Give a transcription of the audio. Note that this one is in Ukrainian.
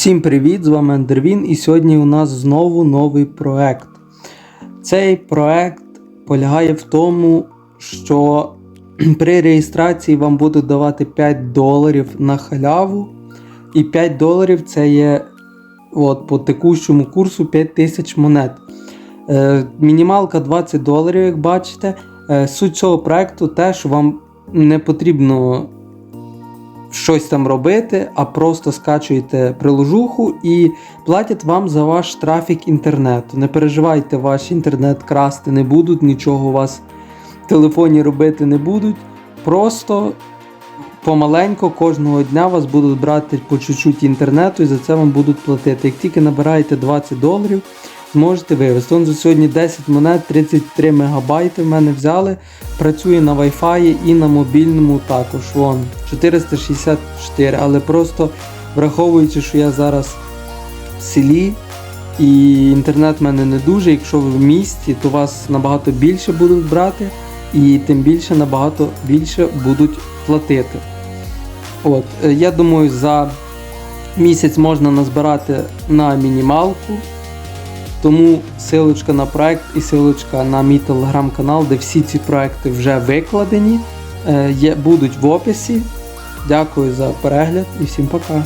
Всім привіт! З вами Андервін, і сьогодні у нас знову новий проект. Цей проект полягає в тому, що при реєстрації вам будуть давати 5 доларів на халяву. І 5 доларів це є от, по текущому курсу 5000 монет. Е, мінімалка 20 доларів, як бачите. Е, суть цього проекту те, що вам не потрібно щось там робити, а просто скачуєте приложуху і платять вам за ваш трафік інтернету. Не переживайте, ваш інтернет красти не будуть, нічого у вас в телефоні робити не будуть. Просто помаленько кожного дня вас будуть брати по чуть-чуть інтернету і за це вам будуть платити. Як тільки набираєте 20 доларів, можете вивезти. Он за сьогодні 10 монет, 33 мегабайти в мене взяли. Працює на Wi-Fi і на мобільному також. Вон 464, але просто враховуючи, що я зараз в селі і інтернет в мене не дуже. Якщо ви в місті, то вас набагато більше будуть брати, і тим більше набагато більше будуть платити. От, е, я думаю, за місяць можна назбирати на мінімалку. Тому силочка на проект і силочка на мій телеграм-канал, де всі ці проекти вже викладені, е, є, будуть в описі. Дякую за перегляд і всім пока.